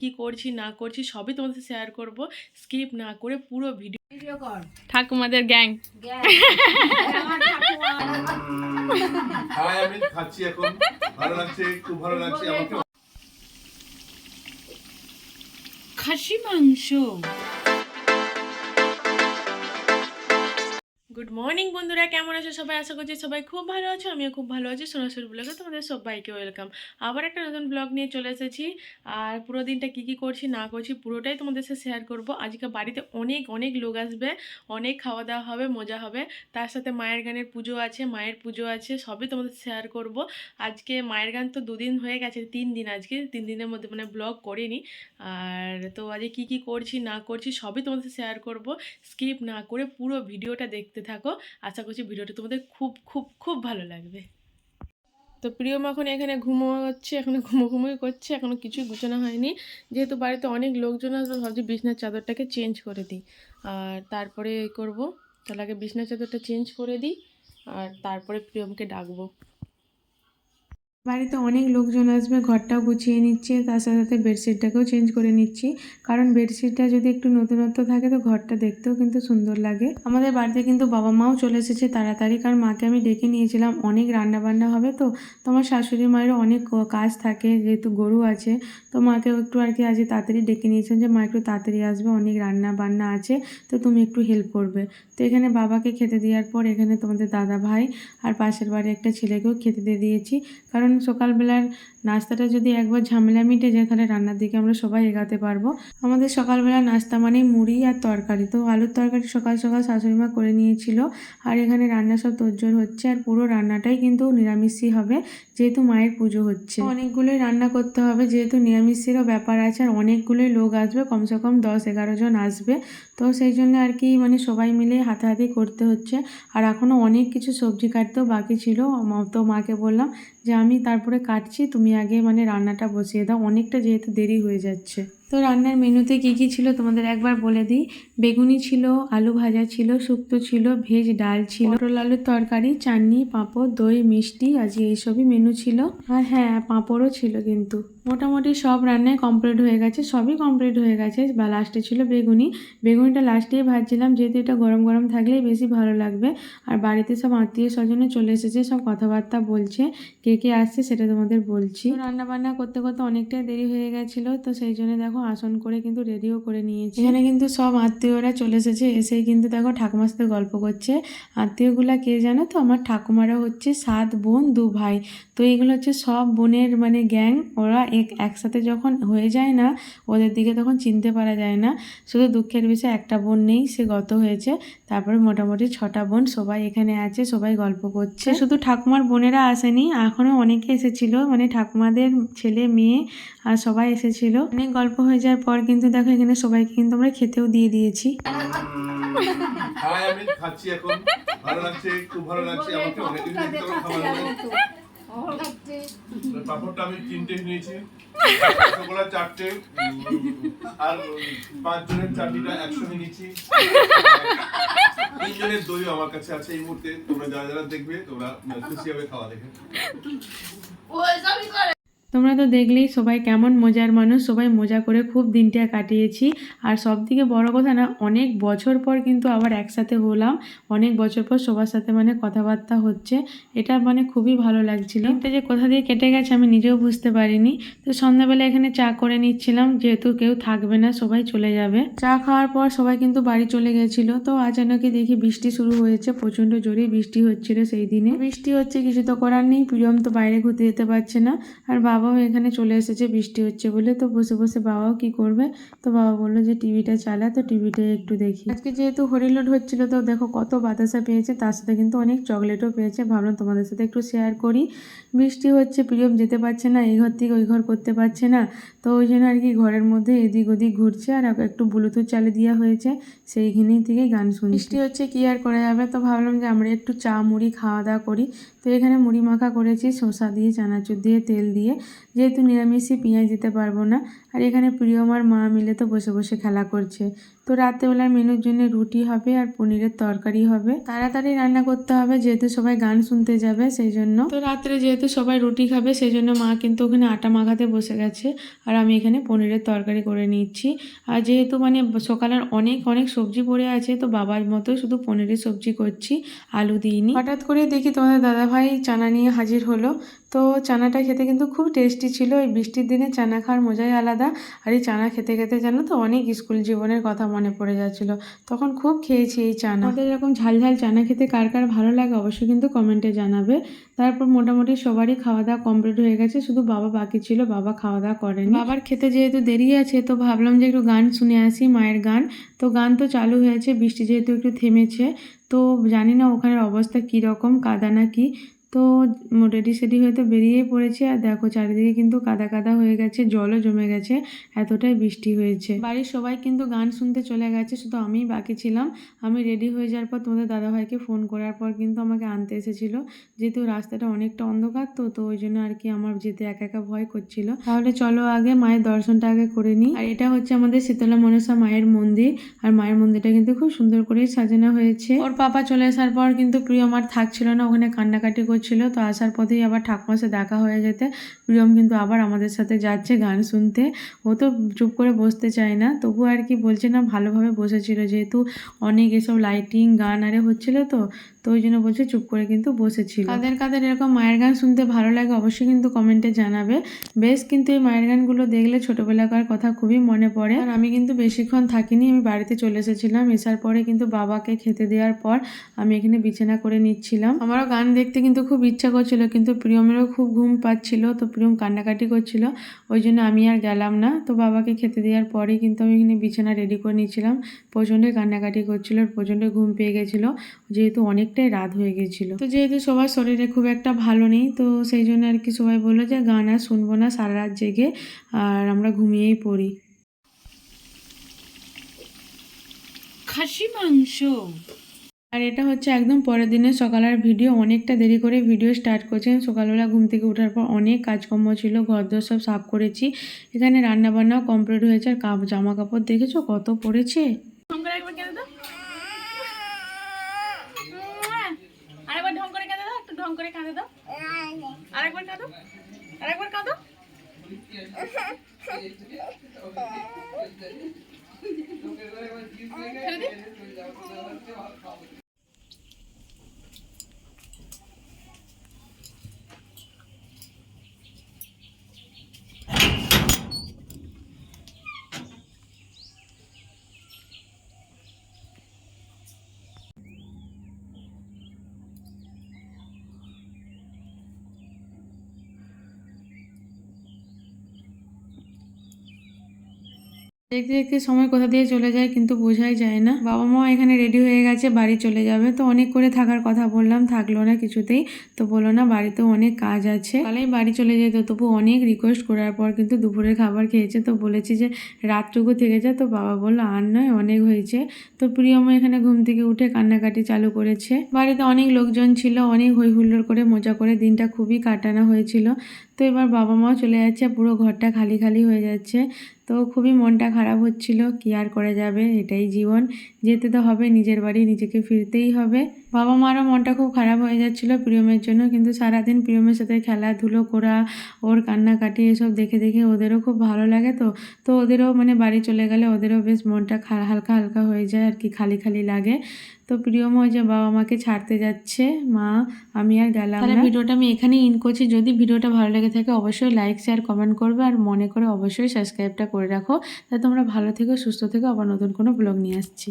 কি করছি না করছি সবই তোমাদের শেয়ার করব। স্কিপ না করে পুরো ভিডিও ভিডিও কর। ঠাকুমাদের গ্যাং। হাই আমি খাচ্ছি এখন। ভালো লাগছে খুব ভালো লাগছে আমাকে খাসি মাংস। গুড মর্নিং বন্ধুরা, কেমন আছো সবাই? আশা করছি সবাই খুব ভালো আছো, আমিও খুব ভালো আছি। সোনাসুর ব্লগে তোমাদের সবাইকে ওয়েলকাম। আবার একটা নতুন ব্লগ নিয়ে চলে এসেছি। আর পুরো দিনটা কী কী করছি, না করছি, পুরোটাই তোমাদের সাথে শেয়ার করব। আজকে বাড়িতে অনেক অনেক লোক আসবে, অনেক খাওয়া দাওয়া হবে, মজা হবে। তার সাথে মায়ের গানের পুজো আছে, মায়ের পুজো আছে, সবই তোমাদের শেয়ার করব। আজকে মায়ের গান তো দুদিন হয়ে গেছে, তিন দিন আজকে, তিন দিনের মধ্যে মানে ব্লগ করিনি। আর তো আজকে কী কী করছি, না করছি, সবই তোমাদের শেয়ার করব। স্কিপ না করে পুরো ভিডিওটা দেখতে থাকো। আশা করছি ভিডিওটা তোমাদের খুব খুব খুব ভালো লাগবে। তো প্রিয় মাখন এখানে ঘুমো ঘুমোচ্ছে, এখানে ঘুমো ঘুমোই করছে এখনও কিছুই গুছানো হয়নি। যেহেতু বাড়িতে অনেক লোকজন আসবে, ভাবছি বিছনার চাদরটাকে চেঞ্জ করে দিই। আর তারপরে করব? তাহলে আগে বিছনার চাদরটা চেঞ্জ করে দিই, আর তারপরে প্রিয়মকে ডাকবো। বাড়িতে অনেক লোকজন আসবে, ঘরটাও গুছিয়ে নিচ্ছে, তার সাথে সাথে বেডশিটটাকেও চেঞ্জ করে নিচ্ছি। কারণ বেডশিটটা যদি একটু নতুনত্ব থাকে তো ঘরটা দেখতেও কিন্তু সুন্দর লাগে। আমাদের বাড়িতে কিন্তু বাবা মাও চলে এসেছে তাড়াতাড়ি, কারণ মাকে আমি ডেকে নিয়েছিলাম, অনেক রান্না বান্না হবে তো তোমার শাশুড়ি মায়েরও অনেক কাজ থাকে, যেহেতু গরু আছে, তো মাকেও একটু আর কি আজকে তাড়াতাড়ি ডেকে নিয়েছিলাম যে, মা, একটু তাড়াতাড়ি আসবে, অনেক রান্না বান্না আছে, তো তুমি একটু হেল্প করবে। তো এখানে বাবাকে খেতে দেওয়ার পর এখানে তোমাদের দাদা ভাই আর পাশের বাড়ি একটা ছেলেকেও খেতে দিয়ে দিয়েছি। কারণ সকালবেলার নাস্তাটা যদি একবার ঝামেলা মিটে যায়, তাহলে রান্নার দিকে আমরা সবাই এগাতে পারব। আমাদের সকালবেলা নাস্তা মানেই মুড়ি আর তরকারি। তো আলুর তরকারি সকাল সকাল শাশুড়ি মা করে নিয়েছিল, আর এখানে রান্না সব তোরজোর হচ্ছে, আর পুরো রান্নাটাই কিন্তু নিরামিষই হবে, যেহেতু মায়ের পুজো হচ্ছে। অনেকগুলোই রান্না করতে হবে, যেহেতু নিরামিষেরও ব্যাপার আছে, আর অনেকগুলোই লোক আসবে, কমসে কম দশ এগারো জন আসবে। তো সেই জন্য আর কি মানে সবাই মিলে হাতাহাতি করতে হচ্ছে। আর এখনও অনেক কিছু সবজি কাটতেও বাকি ছিল তো মাকে বললাম যে আমি তারপরে কাটছি, তুমি আগে মানে রান্নাটা বসিয়ে দাও। অনেকটা যেহেতু দেরি হয়ে যাচ্ছে। তো রান্নার মেনুতে কি কি ছিল তোমাদের একবার বলে দিই। বেগুনি ছিল, আলু ভাজা ছিল, শুক্তো ছিল, ভেজ ডাল ছিল, পটল আলুর তরকারি, চাটনি, পাঁপড়, দই, মিষ্টি, আজ এইসবই মেনু ছিল। আর হ্যাঁ পাঁপড়ও ছিল কিন্তু। মোটামুটি সব রান্নাই কমপ্লিট হয়ে গেছে, সবই কমপ্লিট হয়ে গেছে। বা লাস্টে ছিল বেগুনি। বেগুনিটা লাস্টেই ভাজছিলাম, যেহেতু এটা গরম গরম থাকলেই বেশি ভালো লাগবে। আর বাড়িতে সব আত্মীয় স্বজনে চলে এসেছে, সব কথাবার্তা বলছে, কে কে আসছে সেটা তোমাদের বলছি। রান্না বান্না করতে করতে অনেকটাই দেরি হয়ে গেছিল, তো সেই জন্য দেখো আসন করে কিন্তু রেডিও করে নিয়েছি। এখানে কিন্তু সব আত্মীয়রা চলে এসেছে, এসেই কিন্তু দেখো ঠাকুমার সাথে গল্প করছে। আত্মীয়গুলা কে জানো তো? আমার ঠাকুমারা হচ্ছে সাত বোন, দু ভাই। তো এইগুলো হচ্ছে সব বোনের মানে গ্যাং, ওরা এক একসাথে যখন হয়ে যায় না ওদের দিকে তখন চিনতে পারা যায় না। শুধু দুঃখের বিষয় একটা বোন নেই সে গত হয়েছে। তারপরে মোটামুটি ছটা বোন সবাই এখানে আছে সবাই গল্প করছে। শুধু ঠাকুমার বোনেরা আসেনি এখনও অনেকে এসেছিল মানে ঠাকুমাদের ছেলে মেয়ে আর সবাই এসেছিল। অনেক গল্প হয়ে যাওয়ার পর কিন্তু দেখো এখানে সবাইকে কিন্তু আমরা খেতেও দিয়ে দিয়েছি। খাচ্ছি এখন। ভালো লাগছে খুব ভালো লাগছে। আমাকে অনেকদিন খাবার। পাপড়টা আমি তিনটে নিয়েছি। রসগোল্লা চারটে? আর পাঁচ জনের চাটনিটা একসঙ্গে নিয়েছি। তিনজনের দই আমার কাছে আছে এই মুহূর্তে। তোমরা যারা যারা দেখবে, তোমরা খুশি হবে খাওয়া দেখে। তোমরা তো দেখলেই সবাই কেমন মজার মানুষ, সবাই মজা করে খুব দিনটা কাটিয়েছি। আর সব থেকে বড়ো কথা না, অনেক বছর পর কিন্তু আবার একসাথে হলাম। অনেক বছর পর সবার সাথে মানে কথাবার্তা হচ্ছে। এটা মানে খুবই ভালো লাগছিল। এটা যে কোথা দিয়ে কেটে গেছে আমি নিজেও বুঝতে পারিনি। তো সন্ধ্যাবেলা এখানে চা করে নিচ্ছিলাম, যেহেতু কেউ থাকবে না, সবাই চলে যাবে। চা খাওয়ার পর সবাই কিন্তু বাড়ি চলে গেছিল। তো আচানকই দেখি বৃষ্টি শুরু হয়েছে, প্রচণ্ড জোরেই বৃষ্টি হচ্ছিল সেই দিনে। বৃষ্টি হচ্ছে কিছু তো করার নেই, প্রিয়ম তো বাইরে ঘুরতে যেতে পারছে না। আর বাবাও এখানে চলে এসেছে, বৃষ্টি হচ্ছে বলে। তো বসে বসে বাবাও কি করবে? তো বাবা বলল যে, টিভিটা চালা, তো টিভিটা একটু দেখি। আজকে যেহেতু হরিলোড হচ্ছিল, তো দেখো কত বাতাসা পেয়েছে, তার সাথে কিন্তু অনেক চকলেটও পেয়েছে। ভাবলাম তোমাদের সাথে একটু শেয়ার করি। বৃষ্টি হচ্ছে, প্রিয়ম যেতে পারছে না, এই ঘর থেকে ওই ঘর করতে পারছে না। তো ওই জন্য আর কি ঘরের মধ্যে এদিক ওদিক ঘুরছে, আর একটু ব্লুটুথ চালিয়ে দেওয়া হয়েছে। সেইখানেই থেকে গান শুনি বৃষ্টি হচ্ছে, কি আর করা যাবে? তো ভাবলাম যে, আমরা একটু চা, মুড়ি খাওয়া দাওয়া করি। তো এখানে মুড়ি মাখা করেছি, শসা দিয়ে, চানাচুর দিয়ে, তেল দিয়ে। যেহেতু নিরামিষই পেঁয়াজ দিতে পারব না আর এখানে প্রিয়মার মা মিলে তো বসে বসে খেলা করছে। তো রাত্রেবেলার মেনুর জন্য রুটি হবে আর পনিরের তরকারি হবে। তাড়াতাড়ি রান্না করতে হবে, যেহেতু সবাই গান শুনতে যাবে, সেই জন্য। তো রাত্রে যেহেতু সবাই রুটি খাবে, সেই জন্য মা কিন্তু ওখানে আটা মাখাতে বসে গেছে। আর আমি এখানে পনিরের তরকারি করে নিচ্ছি। আর যেহেতু মানে সকালের অনেক অনেক সবজি পড়ে আছে, তো বাবার মতো শুধু পনিরের সবজি করছি, আলু দিইনি। হঠাৎ করে দেখি তোমাদের দাদাভাই চানা নিয়ে হাজির হলো। তো চানাটা খেতে কিন্তু খুব টেস্টি ছিল। এই বৃষ্টির দিনে চানা খাওয়ার মজাই আলাদা আর এই চানা খেতে খেতে জানো তো অনেক স্কুল জীবনের কথা মনে পড়ে যাচ্ছিল। তখন খুব খেয়েছি এই চানা। আমাদের এরকম ঝাল ঝাল চানা খেতে কার কার ভালো লাগে অবশ্যই কিন্তু কমেন্টে জানাবে। তারপর মোটামুটি সবারই খাওয়া দাওয়া কমপ্লিট হয়ে গেছে। শুধু বাবা বাকি ছিল, বাবা খাওয়া দাওয়া করেনি। বাবার খেতে যেহেতু দেরি আছে তো ভাবলাম যে একটু গান শুনে আসি, মায়ের গান। তো গান তো চালু হয়েছে, বৃষ্টি যেহেতু একটু থেমেছে, তো জানি না ওখানের অবস্থা কী রকম কাদা না কি। তো রেডি সেডি হয়ে তো বেরিয়েই পড়েছে আর দেখো চারিদিকে কিন্তু কাদা কাদা হয়ে গেছে, জলও জমে গেছে, এতটাই বৃষ্টি হয়েছে। বাড়ির সবাই কিন্তু গান শুনতে চলে গেছে, শুধু আমিই বাকি ছিলাম। আমি রেডি হয়ে যাওয়ার পর তোমাদের দাদাভাইকে ফোন করার পর কিন্তু আমাকে আনতে এসেছিল। যেহেতু রাস্তাটা অনেকটা অন্ধকার তো তো ওই জন্য আর কি আমার যেতে একা একা ভয় করছিল। তাহলে চলো আগে মায়ের দর্শনটা আগে করে নিই। আর এটা হচ্ছে আমাদের শীতলা মনসা মায়ের মন্দির। আর মায়ের মন্দিরটা কিন্তু খুব সুন্দর করে সাজানো হয়েছে। ওর পাপা চলে আসার পর কিন্তু প্রিয় আমার থাকছিল না, ওখানে কান্নাকাটি করছিল তো আসার পথেই আবার ঠাকুমার সাথে দেখা হয়ে যেতে। প্রিয়ম কিন্তু আবার আমাদের সাথে যাচ্ছে গান শুনতে। ও তো চুপ করে বসতে চায় না। তবু আর কি বলছে না, ভালোভাবে বসেছিল। যেহেতু অনেক এসব লাইটিং গান আরে হচ্ছিল তো তো ওই জন্য বলছে চুপ করে কিন্তু বসেছিল। কাদের কাদের এরকম মায়ের গান শুনতে ভালো লাগে অবশ্যই কিন্তু কমেন্টে জানাবে। বেশ কিন্তু এই মায়ের গানগুলো দেখলে ছোটোবেলাকার কথা খুবই মনে পড়ে। আর আমি কিন্তু বেশিক্ষণ থাকিনি, আমি বাড়িতে চলে এসেছিলাম। এসার পরে কিন্তু বাবাকে খেতে দেওয়ার পর আমি এখানে বিছানা করে নিচ্ছিলাম। আমারও গান দেখতে কিন্তু খুব ইচ্ছা করছিল, কিন্তু প্রিয়মেরও খুব ঘুম পাচ্ছিল, তো প্রিয়ম কান্নাকাটি করছিল। ওই জন্য আমি আর গেলাম না। তো বাবাকে খেতে দেওয়ার পরেই কিন্তু আমি এখানে বিছানা রেডি করে নিচ্ছিলাম। প্রচণ্ডই কান্নাকাটি করছিল প্রচণ্ড ঘুম পেয়ে গেছিল। যেহেতু অনেকটাই রাত হয়ে গেছিল। তো যেহেতু সবার শরীরে খুব একটা ভালো নেই তো সেই জন্য আর কি সবাই বলল যে গান আর শুনব না সারা রাত জেগে আর আমরা ঘুমিয়েই পড়ি। খাসি মাংস। আর এটা হচ্ছে একদম পরের দিনের সকালের ভিডিও অনেকটা দেরি করে ভিডিও স্টার্ট করছেন সকালবেলা ঘুম থেকে ওঠার পর অনেক কাজকর্ম ছিল ঘর দর সব সাফ করেছি। এখানে রান্না বান্নাও কমপ্লিট হয়েছে আর কাপ জামা কাপড় দেখেছ কত পড়েছে ঢং করে একবার কেঁদে দাও আরেকবার ঢং করে কেঁদে দাও একটু ঢং করে কাঁদে দাও আরেকবার কাঁদো। আরেকবার কাঁদো। ফেলে দিই? দেখতে দেখতে সময় কোথা দিয়ে চলে যায় কিন্তু বোঝাই যায় না। বাবা মা এখানে রেডি হয়ে গেছে, বাড়ি চলে যাবে। তো অনেক করে থাকার কথা বললাম, থাকল না কিছুতেই। তো বলো না, বাড়িতেও অনেক কাজ আছে। তাহলেই বাড়ি চলে যেত, তবু অনেক রিকোয়েস্ট করার পর কিন্তু দুপুরের খাবার খেয়েছে। তো বলেছি যে, রাতটুকু থেকে যা। তো বাবা বলল, আর নয়, অনেক হয়েছে। তো প্রিয়মা এখানে ঘুম থেকে উঠে কান্নাকাটি চালু করেছে। বাড়িতে অনেক লোকজন ছিল, অনেক হই হুল্লোড় করে মজা করে দিনটা খুবই কাটানো হয়েছিল। তো এবার বাবা মাও চলে যাচ্ছে, পুরো ঘরটা খালি খালি হয়ে যাচ্ছে। তো খুবই মনটা খারাপ হচ্ছিল, কি আর করা যাবে? এটাই জীবন। যেতে তো হবে, নিজের বাড়ি নিজেকে ফিরতেই হবে। বাবা মারও মনটা খুব খারাপ হয়ে যাচ্ছিল প্রিয়মের জন্য, কিন্তু সারাদিন প্রিয়মের সাথে খেলাধুলো করা, ওর কান্নাকাটি এসব দেখে দেখে ওদেরও খুব ভালো লাগে তো। তো ওদেরও মানে বাড়ি চলে গেলে ওদেরও বেশ মনটা হালকা হালকা হয়ে যায় আর কি, খালি খালি লাগে। তো প্রিয়মও যে বাবা মাকে ছাড়তে যাচ্ছে মা আমি আর গেলাম তাহলে ভিডিওটা আমি এখানে ইন করছি। যদি ভিডিওটা ভালো লেগে থাকে অবশ্যই লাইক শেয়ার কমেন্ট করবে আর মনে করে অবশ্যই সাবস্ক্রাইবটা করে রাখো। তাহলে তোমরা ভালো থেকো সুস্থ থেকো। আবার নতুন কোনো ব্লগ নিয়ে আসছি।